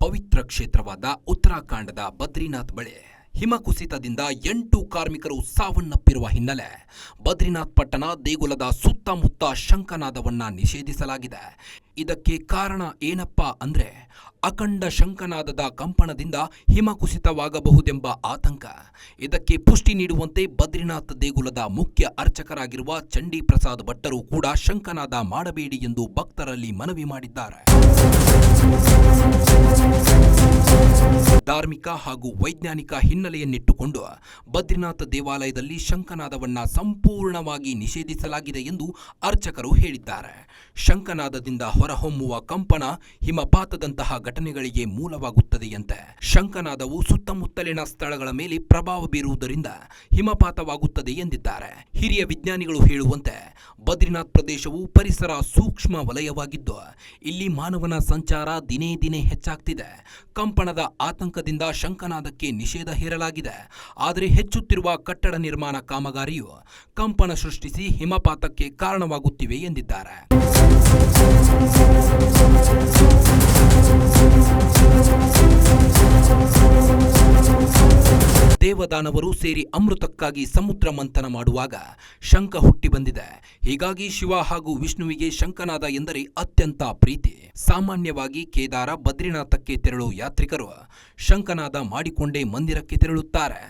ಪವಿತ್ರ ಕ್ಷೇತ್ರವಾದ ಉತ್ತರಾಖಂಡದ ಬದ್ರಿನಾಥ್ ಬಳಿ ಹಿಮಕುಸಿತದಿಂದ ಎಂಟು ಕಾರ್ಮಿಕರು ಸಾವನ್ನಪ್ಪಿರುವ ಹಿನ್ನೆಲೆ ಬದ್ರಿನಾಥ್ ಪಟ್ಟಣ ದೇಗುಲದ ಸುತ್ತಮುತ್ತ ಶಂಕನಾದವನ್ನ ನಿಷೇಧಿಸಲಾಗಿದೆ. ಇದಕ್ಕೆ ಕಾರಣ ಏನಪ್ಪಾ ಅಂದ್ರೆ ಅಖಂಡ ಶಂಖನಾದದ ಕಂಪನದಿಂದ ಹಿಮಕುಸಿತವಾಗಬಹುದೆಂಬ ಆತಂಕ. ಇದಕ್ಕೆ ಪುಷ್ಟಿ ನೀಡುವಂತೆ ಬದ್ರಿನಾಥ್ ದೇಗುಲದ ಮುಖ್ಯ ಅರ್ಚಕರಾಗಿರುವ ಚಂಡಿ ಪ್ರಸಾದ್ ಭಟ್ಟರು ಕೂಡ ಶಂಕನಾದ ಮಾಡಬೇಡಿ ಎಂದು ಭಕ್ತರಲ್ಲಿ ಮನವಿ ಮಾಡಿದ್ದಾರೆ. ಧಾರ್ಮಿಕ ಹಾಗೂ ವೈಜ್ಞಾನಿಕ ಹಿನ್ನೆಲೆಯನ್ನಿಟ್ಟುಕೊಂಡು ಬದ್ರಿನಾಥ ದೇವಾಲಯದಲ್ಲಿ ಶಂಕನಾದವನ್ನ ಸಂಪೂರ್ಣವಾಗಿ ನಿಷೇಧಿಸಲಾಗಿದೆ ಎಂದು ಅರ್ಚಕರು ಹೇಳಿದ್ದಾರೆ. ಶಂಖನಾದದಿಂದ ಹೊರಹೊಮ್ಮುವ ಕಂಪನ ಹಿಮಪಾತದಂತಹ ಘಟನೆಗಳಿಗೆ ಮೂಲವಾಗುತ್ತದೆಯಂತೆ ಶಂಖನಾದವು ಸುತ್ತಮುತ್ತಲಿನ ಸ್ಥಳಗಳ ಮೇಲೆ ಪ್ರಭಾವ ಬೀರುವುದರಿಂದ ಹಿಮಪಾತವಾಗುತ್ತದೆ ಎಂದಿದ್ದಾರೆ. ಹಿರಿಯ ವಿಜ್ಞಾನಿಗಳು ಹೇಳುವಂತೆ ಬದ್ರಿನಾಥ್ ಪ್ರದೇಶವು ಪರಿಸರ ಸೂಕ್ಷ್ಮ ವಲಯವಾಗಿದ್ದು, ಇಲ್ಲಿ ಮಾನವನ ಸಂಚಾರ ದಿನೇ ದಿನೇ ಹೆಚ್ಚಾಗ್ತಿದೆ. ಕಂಪನದ ಆತಂಕದಿಂದ ಶಂಕನಾದಕ್ಕೆ ನಿಷೇಧ ಹೇರಲಾಗಿದೆ. ಆದರೆ ಹೆಚ್ಚುತ್ತಿರುವ ಕಟ್ಟಡ ನಿರ್ಮಾಣ ಕಾಮಗಾರಿಯು ಕಂಪನ ಸೃಷ್ಟಿಸಿ ಹಿಮಪಾತಕ್ಕೆ ಕಾರಣವಾಗುತ್ತಿವೆ ಎಂದಿದ್ದಾರೆ. ದೇವದಾನವರು ಸೇರಿ ಅಮೃತಕ್ಕಾಗಿ ಸಮುದ್ರ ಮಂಥನ ಮಾಡುವಾಗ ಶಂಕ ಹುಟ್ಟಿ ಬಂದಿದೆ. ಹೀಗಾಗಿ ಶಿವ ಹಾಗೂ ವಿಷ್ಣುವಿಗೆ ಶಂಕನಾದ ಎಂದರೆ ಅತ್ಯಂತ ಪ್ರೀತಿ. ಸಾಮಾನ್ಯವಾಗಿ ಕೇದಾರ ಬದ್ರಿನಾಥಕ್ಕೆ ತೆರಳುವ ಯಾತ್ರಿಕರು ಶಂಕನಾದ ಮಾಡಿಕೊಂಡೇ ಮಂದಿರಕ್ಕೆ ತೆರಳುತ್ತಾರೆ.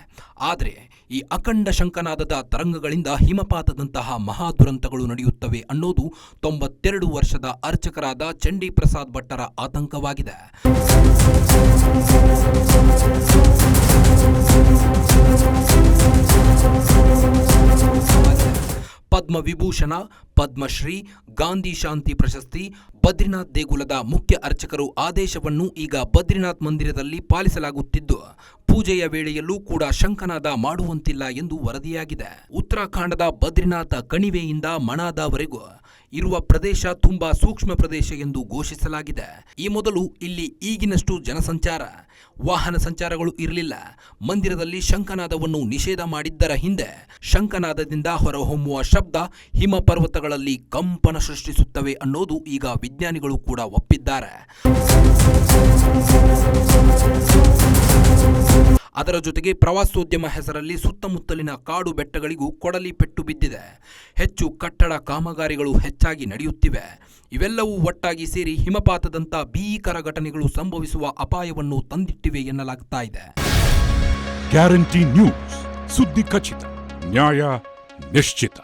ಆದರೆ ಈ ಅಖಂಡ ಶಂಕನಾದದ ತರಂಗಗಳಿಂದ ಹಿಮಪಾತದಂತಹ ಮಹಾ ದುರಂತಗಳು ನಡೆಯುತ್ತವೆ ಅನ್ನೋದು ತೊಂಬತ್ತೆರಡು ವರ್ಷದ ಅರ್ಚಕರಾದ ಚಂಡಿ ಪ್ರಸಾದ್ ಭಟ್ಟರ ಆತಂಕವಾಗಿದೆ. ಪದ್ಮವಿಭೂಷಣ ಪದ್ಮಶ್ರೀ, ಗಾಂಧಿ ಶಾಂತಿ ಪ್ರಶಸ್ತಿ, ಬದ್ರಿನಾಥ್ ದೇಗುಲದ ಮುಖ್ಯ ಅರ್ಚಕರು ಆದೇಶವನ್ನು ಈಗ ಬದ್ರಿನಾಥ್ ಮಂದಿರದಲ್ಲಿ ಪಾಲಿಸಲಾಗುತ್ತಿದ್ದು, ಪೂಜೆಯ ವೇಳೆಯಲ್ಲೂ ಕೂಡ ಶಂಕನಾದ ಮಾಡುವಂತಿಲ್ಲ ಎಂದು ವರದಿಯಾಗಿದೆ. ಉತ್ತರಾಖಂಡದ ಬದ್ರಿನಾಥ ಕಣಿವೆಯಿಂದ ಮಣಾದವರೆಗೂ ಇರುವ ಪ್ರದೇಶ ತುಂಬಾ ಸೂಕ್ಷ್ಮ ಪ್ರದೇಶ ಎಂದು ಘೋಷಿಸಲಾಗಿದೆ. ಈ ಮೊದಲು ಇಲ್ಲಿ ಈಗಿನಷ್ಟು ಜನಸಂಚಾರ, ವಾಹನ ಸಂಚಾರಗಳು ಇರಲಿಲ್ಲ. ಮಂದಿರದಲ್ಲಿ ಶಂಕನಾದವನ್ನು ನಿಷೇಧ ಮಾಡಿದ್ದರ ಹಿಂದೆ ಶಂಕನಾದದಿಂದ ಹೊರಹೊಮ್ಮುವ ಶಬ್ದ ಹಿಮ ಪರ್ವತಗಳಲ್ಲಿ ಕಂಪನ ಸೃಷ್ಟಿಸುತ್ತವೆ ಅನ್ನೋದು ಈಗ ವಿಜ್ಞಾನಿಗಳು ಕೂಡ ಒಪ್ಪಿದ್ದಾರೆ. ಅದರ ಜೊತೆಗೆ ಪ್ರವಾಸೋದ್ಯಮ ಹೆಸರಲ್ಲಿ ಸುತ್ತಮುತ್ತಲಿನ ಕಾಡು ಬೆಟ್ಟಗಳಿಗೂ ಕೊಡಲಿ ಪೆಟ್ಟು ಬಿದ್ದಿದೆ. ಹೆಚ್ಚು ಕಟ್ಟಡ ಕಾಮಗಾರಿಗಳು ಹೆಚ್ಚಾಗಿ ನಡೆಯುತ್ತಿವೆ. ಇವೆಲ್ಲವೂ ಒಟ್ಟಾಗಿ ಸೇರಿ ಹಿಮಪಾತದಂತ ಭೀಕರ ಘಟನೆಗಳು ಸಂಭವಿಸುವ ಅಪಾಯವನ್ನು ತಂದಿಟ್ಟಿವೆ ಎನ್ನಲಾಗ್ತಾ ಇದೆ. ಗ್ಯಾರಂಟಿ ನ್ಯೂಸ್ ಸುದ್ದಿ ಖಚಿತ, ನ್ಯಾಯ ನಿಶ್ಚಿತ.